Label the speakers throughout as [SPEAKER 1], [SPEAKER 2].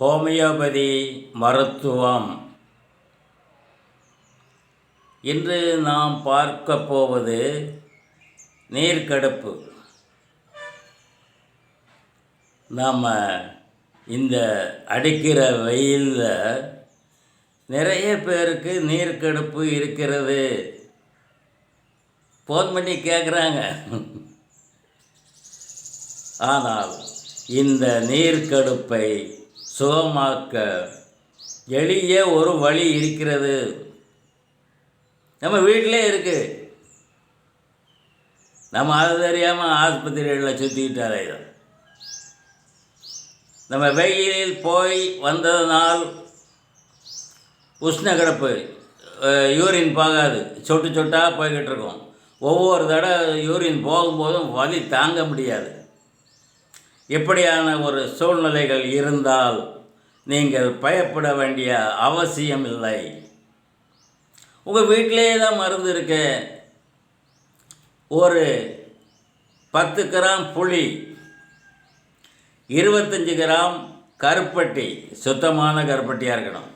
[SPEAKER 1] Homeopathy மருத்துவம். இன்று நாம் பார்க்க போவது நீர்க்கடுப்பு. நாம் இந்த அடிக்கிற வெயிலில் நிறைய பேருக்கு நீர்க்கடுப்பு இருக்கிறது. ஃபோன் பண்ணி கேட்குறாங்க ஆனால் இந்த நீர்க்கடுப்பை சுகமாக்க. எளிய ஒரு வழி இருக்கிறது. நம்ம வீட்டிலே இருக்கு. நம்ம அது தெரியாமல் ஆஸ்பத்திரிகளில் சுற்றிக்கிட்டு அலையிறோம் நம்ம வெயிலில் போய் வந்ததனால் உஷ்ண கிடப்பு யூரின் போகாது. சொட்டு சொட்டாக போய்கிட்டு இருக்கோம். ஒவ்வொரு தடவை யூரின் போகும்போதும் வலி தாங்க முடியாது. இப்படியான ஒரு சூழ்நிலைகள் இருந்தால் நீங்கள் பயப்பட வேண்டிய அவசியம் இல்லை. உங்கள் வீட்டிலேயே தான் மருந்து இருக்கு. ஒரு பத்து கிராம் புளி இருபத்தஞ்சி கிராம் கருப்பட்டி சுத்தமான கருப்பட்டியாக இருக்கணும்.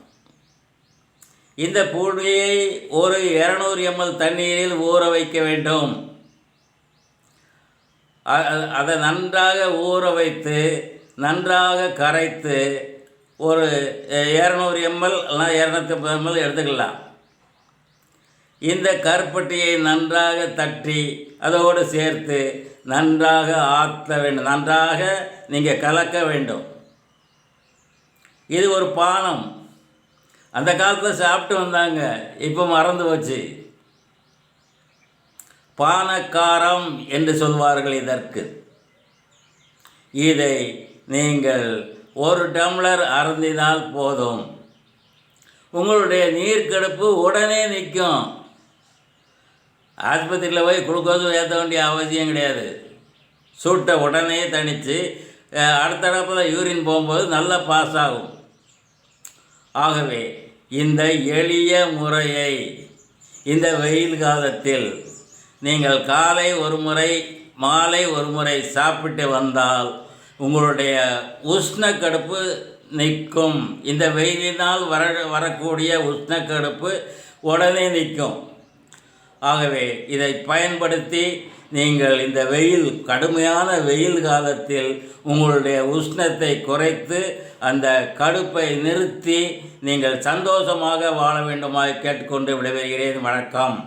[SPEAKER 1] இந்த புளியை ஒரு இரநூறு எம்எல் தண்ணீரில் ஊற வைக்க வேண்டும். அதை நன்றாக ஊற வைத்து நன்றாக கரைத்து ஒரு இரநூறு எம்எல் இல்லைனா இரநூத்தி எம்எல் எடுத்துக்கலாம். இந்த கருப்பட்டியை நன்றாக தட்டி அதோடு சேர்த்து நன்றாக ஆற்ற வேண்டும். நன்றாக நீங்கள் கலக்க வேண்டும். இது ஒரு பானம். அந்த காலத்தில் சாப்பிட்டு வந்தாங்க. இப்போ மறந்து போச்சு. பானக்காரம் என்று சொல்வார்கள் இதற்கு. இதை நீங்கள் ஒரு டம்ளர் அருந்தினால் போதும். உங்களுடைய நீர்க்கடுப்பு உடனே நிற்கும். ஆஸ்பத்திரியில் போய் குளுக்கோஸ் ஏற்ற வேண்டிய அவசியம் கிடையாது. சூட்டை உடனே தணித்து அஹ், அடுத்த யூரின் போகும்போது நல்லா பாஸ் ஆகும். ஆகவே இந்த எளிய முறையை இந்த வெயில் காலத்தில் நீங்கள் காலை ஒரு முறை மாலை ஒரு முறை சாப்பிட்டு வந்தால் உங்களுடைய உஷ்ணக்கடுப்பு நிற்கும். இந்த வெயிலினால் வர வரக்கூடிய உஷ்ணக்கடுப்பு உடனே நிற்கும். ஆகவே இதை பயன்படுத்தி நீங்கள் இந்த வெயில் கடுமையான வெயில் காலத்தில் உங்களுடைய உஷ்ணத்தை குறைத்து அந்த கடுப்பை நிறுத்தி நீங்கள் சந்தோஷமாக வாழ வேண்டுமாய் கேட்டுக்கொண்டு விடைபெறுகிறேன். வணக்கம்.